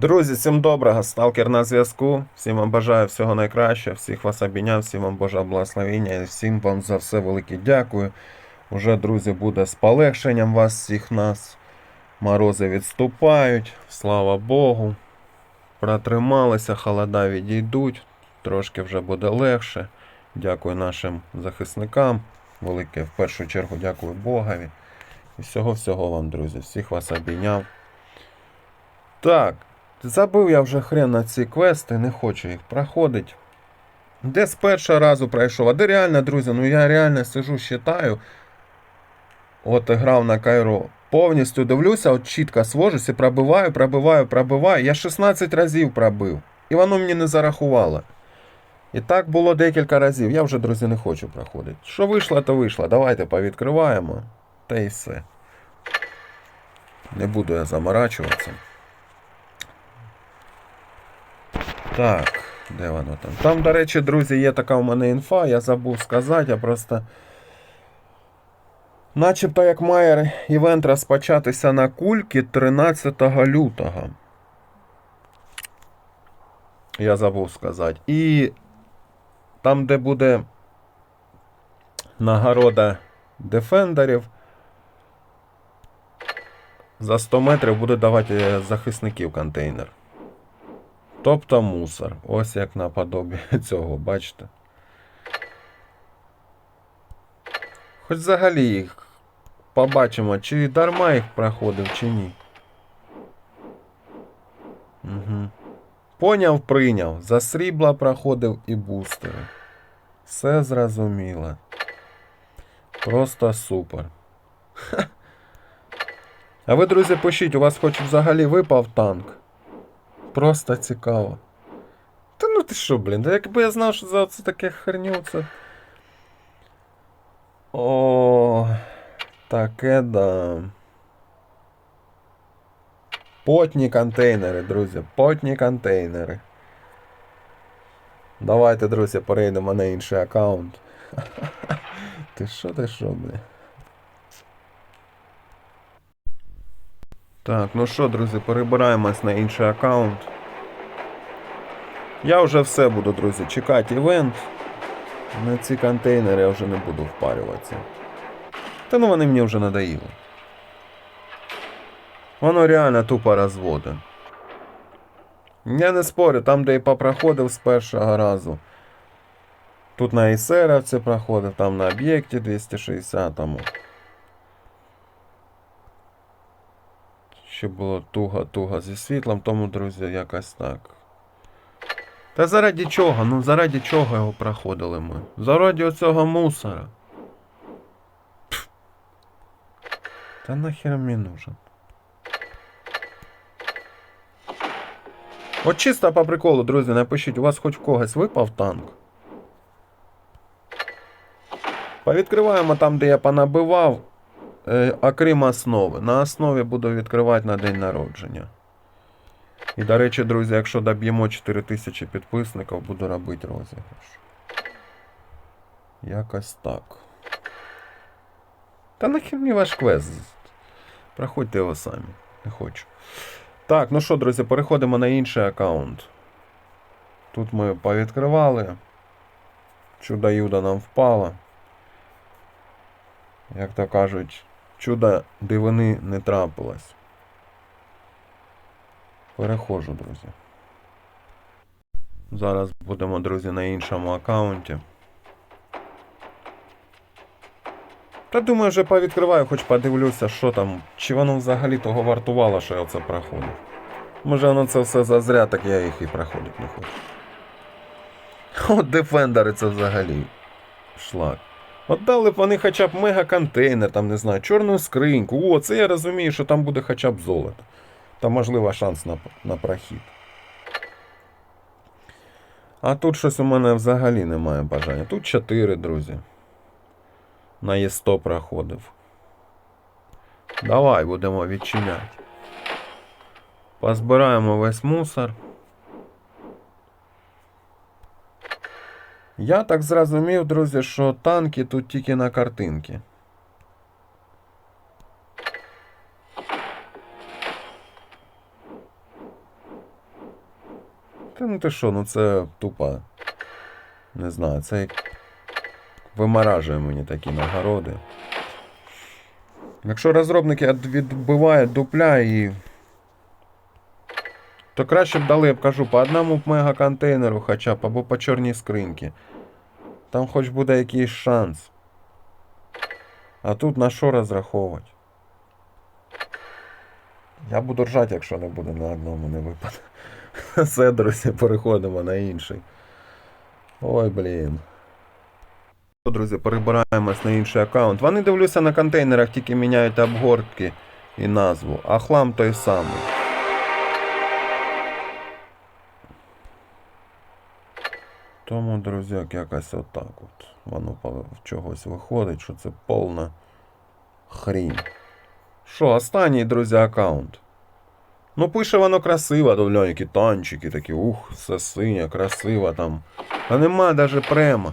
Друзі, всім доброго, сталкер на зв'язку. Всім вам бажаю всього найкращого, всіх вас обійняв, всім вам Божа благословення і всім вам за все велике дякую. Уже, друзі, буде з полегшенням вас всіх нас. Морози відступають, слава Богу. Протрималися, холода відійдуть, трошки вже буде легше. Дякую нашим захисникам. Велике в першу чергу дякую Богові. І всього-всього вам, друзі. Всіх вас обійняв. Так, забив я вже хрен на ці квести, не хочу їх проходити. Де з першого разу пройшов. А де реально, друзі, ну я реально сижу, считаю. От грав на Кайро. Повністю дивлюся, от чітко свожусь і пробиваю, пробиваю, пробиваю. Я 16 разів пробив. І воно мені не зарахувало. І так було декілька разів. Я вже, друзі, не хочу проходити. Що вийшло, то вийшло. Давайте повідкриваємо. Та і все. Не буду я заморачуватися. Так, де воно там? Там, до речі, друзі, є така у мене інфа, я забув сказати, я просто. Начебто як має івент розпочатися на кульки 13 лютого. Я забув сказати. І там, де буде нагорода дефендерів, за 100 метрів буде давати захисників контейнер. Тобто мусор. Ось як наподобі цього, бачите. Хоч взагалі їх побачимо, чи дарма їх проходив, чи ні. Угу. Поняв, прийняв. За срібла проходив і бустери. Все зрозуміло. Просто супер. Ха. А ви, друзі, пишіть, у вас хоч взагалі випав танк? Просто цікаво. Та ну ти що, блін, та якби я знав, що за це таке херню, це. О, таке да. Потні контейнери, друзі, потні контейнери. Давайте, друзі, перейдемо на інший аккаунт. Ти що, ти що, блін? Так, ну що, друзі, перебираємось на інший аккаунт. Я вже все буду, друзі, чекати івент. На ці контейнери я вже не буду впарюватися. Та ну вони мені вже надоїли. Воно реально тупо розводить. Я не спорю, там, де я попроходив з першого разу. Тут на Ісеровці проходив, там на об'єкті 260-му. Ще було туго-туго зі світлом, тому, друзі, якось так. Та заради чого? Ну заради чого його проходили ми? Заради оцього мусора. Пф. Та нахер мені нужен. От чисто по приколу, друзі, напишіть, у вас хоч в когось випав танк? Повідкриваємо там, де я понабивав. Е, окрім основи. На основі буду відкривати на день народження. І, до речі, друзі, якщо доб'ємо 4000 підписників, буду робити розіграш. Якось так. Та нахер мені ваш квест. Проходьте його самі. Не хочу. Так, ну що, друзі, переходимо на інший аккаунт. Тут ми повідкривали. Чудо Юда нам впало. Як то кажуть, чуда дивини не трапилось. Переходжу, друзі. Зараз будемо, друзі, на іншому аккаунті. Та думаю, вже повідкриваю, хоч подивлюся, що там, чи воно взагалі того вартувало, що я це проходив. Може воно це все зазря, так я їх і проходити не хочу. От дефендери це взагалі шлак. От дали б вони хоча б мега-контейнер, там, не знаю, чорну скриньку. О, це я розумію, що там буде хоча б золото. Там можливо шанс на, на прохід. А тут щось у мене взагалі немає бажання. Тут 4, друзі. На Є100 проходив. Давай будемо відчиняти. Позбираємо весь мусор. Я так зрозумів, друзі, що танки тут тільки на картинки. Та ну ти що, ну це тупо. Не знаю, це як вимаражує мені такі нагороди. Якщо розробники відбивають дупля і. То краще б дали, я б кажу, по одному мегаконтейнеру хоча б, або по чорній скриньці. Там хоч буде якийсь шанс. А тут на що розраховувати? Я буду ржати, якщо не буде на одному не випаде. Все, друзі, переходимо на інший. Ой, блін. Друзі, перебираємось на інший аккаунт. Вони дивлюся на контейнерах, тільки міняють обгортки і назву, а хлам той самий. Тому, друзяк, якось отак от. Воно в чогось виходить, що це повна хрінь. Що, останній, друзі, аккаунт. Ну, пише воно красиво, які танчики такі, ух, все синє, красиво там. А нема даже према.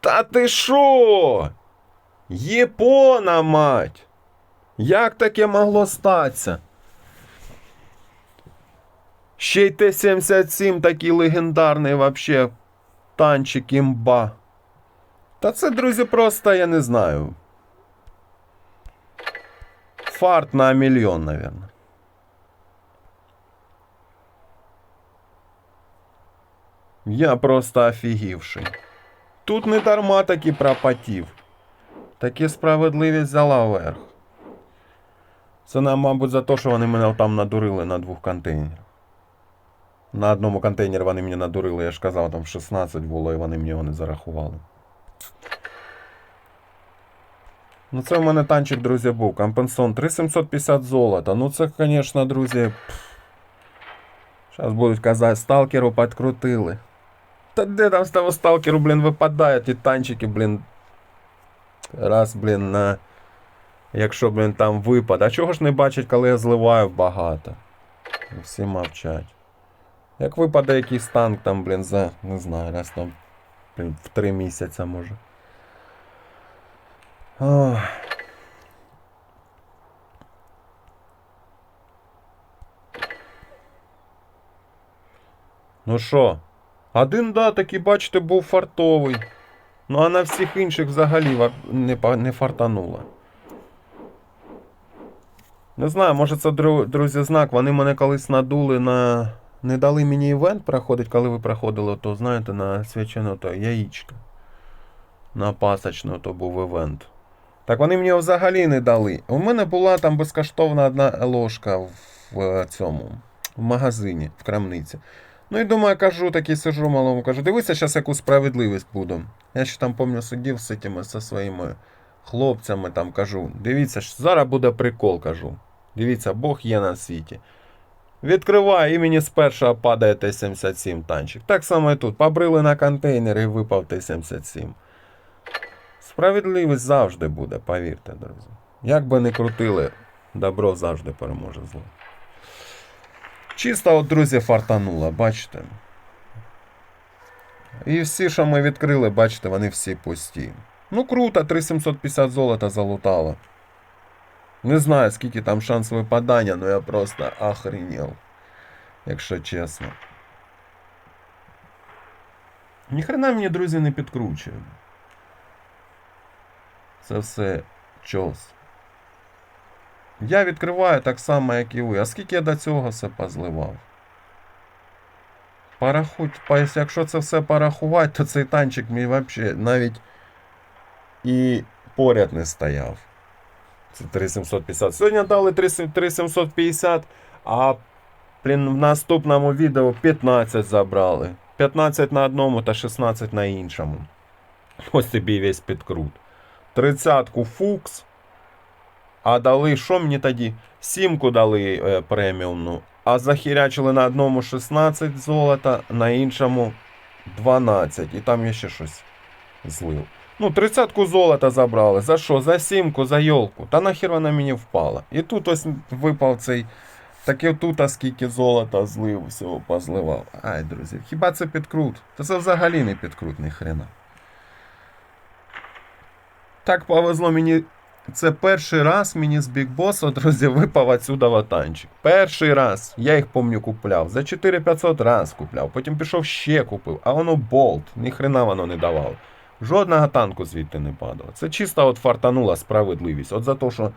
Та ти шо? Єпона, мать! Як таке могло статися? Ще й Т-77 такий легендарний вообще танчик імба. Та це, друзі, просто я не знаю. Фарт на мільйон, наверное. Я просто офігівший. Тут не дарма таки пропотів. Таки справедливість взяла верх. Це нам, мабуть, за те, що вони мене там надурили на двох контейнерах. На одному контейнері вони мене надурили, я ж казав, там 16 було, і вони мені його не зарахували. Ну, це в мене танчик, друзі, був. Компенсон 3750 золота. Ну, це, звісно, друзі. Зараз будуть казати, сталкеру підкрутили. Та де там з того сталкеру, блін, випадає ті танчики, блін. Раз, блін, на. Якщо, блін, там випад. А чого ж не бачать, коли я зливаю багато? Всі мовчать. Як випаде якийсь танк там, блін, за, не знаю, раз там, блін, в три місяця може. Ох. Ну що? Один, да, такий, бачите, був фартовий. Ну а на всіх інших взагалі не, не фартануло. Не знаю, може це друзі знак. Вони мене колись надули на. Не дали мені івент проходить, коли ви проходили, то знаєте, на свячене то яєчко. На пасочну то був івент. Так вони мені взагалі не дали. У мене була там безкоштовна одна ложка в, е, цьому в магазині, в крамниці. Ну і думаю, кажу, такий сижу малому, кажу, дивися, зараз яку справедливість буду. Я ще там пам'ятаю, сидів з цими зі своїми хлопцями, там кажу, дивіться, зараз буде прикол, кажу. Дивіться, Бог є на світі. Відкриваю, і мені з першого падає Т-77 танчик. Так само і тут. Побрили на контейнер і випав Т-77. Справедливість завжди буде, повірте, друзі. Як би не крутили, добро завжди переможе зло. Чисто, от, друзі, фартануло, бачите. І всі, що ми відкрили, бачите, вони всі пусті. Ну круто, 3750 золота залутало. Не знаю, скільки там шанс випадання, але я просто охренел. Якщо чесно. Ніхрена мені, друзі, не підкручує. Це все чос. Я відкриваю так само, як і ви. А скільки я до цього все позливав? Порахуй, па- якщо це все порахувати, то цей танчик мій взагалі навіть і поряд не стояв. Це 3750. Сьогодні дали 3- 3750, а блін, в наступному відео 15 забрали. 15 на одному та 16 на іншому. Ось тобі весь підкрут. Тридцятку фукс. А дали, що мені тоді? Сімку дали е, преміумну. А захірячили на одному 16 золота, на іншому 12. І там я ще щось злив. Ну, тридцятку золота забрали. За що? За сімку, за йолку. Та нахер вона мені впала. І тут ось випав цей. Так і тут, а скільки золота злив, всього позливав. Ай, друзі, хіба це підкрут? Та це взагалі не підкрут, ні хрена. Так повезло мені Це перший раз мені з Boss, друзі, випав отсюда ватанчик. Перший раз. Я їх помню купляв. За 4500 раз купляв. Потім пішов ще купив. А воно болт. Ніхрена воно не давало. Жодного танку звідти не падало. Це чисто от фартанула справедливість. От за те, що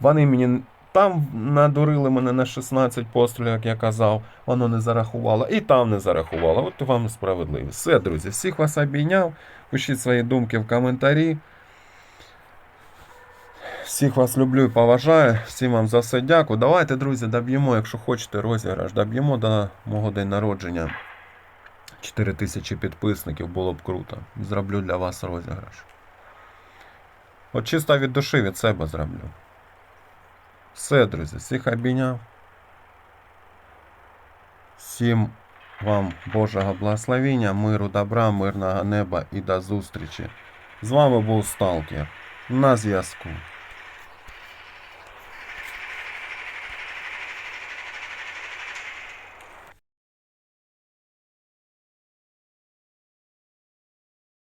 вони мені там надурили мене на 16 пострілів, як я казав, воно не зарахувало, і там не зарахувало. От вам справедливість. Все, друзі, всіх вас обійняв. Пишіть свої думки в коментарі. Всіх вас люблю і поважаю. Всім вам за все дякую. Давайте, друзі, доб'ємо, якщо хочете розіграш, доб'ємо до мого день народження. 4 тисячі підписників було б круто. Зроблю для вас розіграш. От чисто від душі від себе зроблю. Все, друзі, всіх обійняв. Всім вам Божого благословення, миру, добра, мирного неба і до зустрічі. З вами був Сталкер. На зв'язку.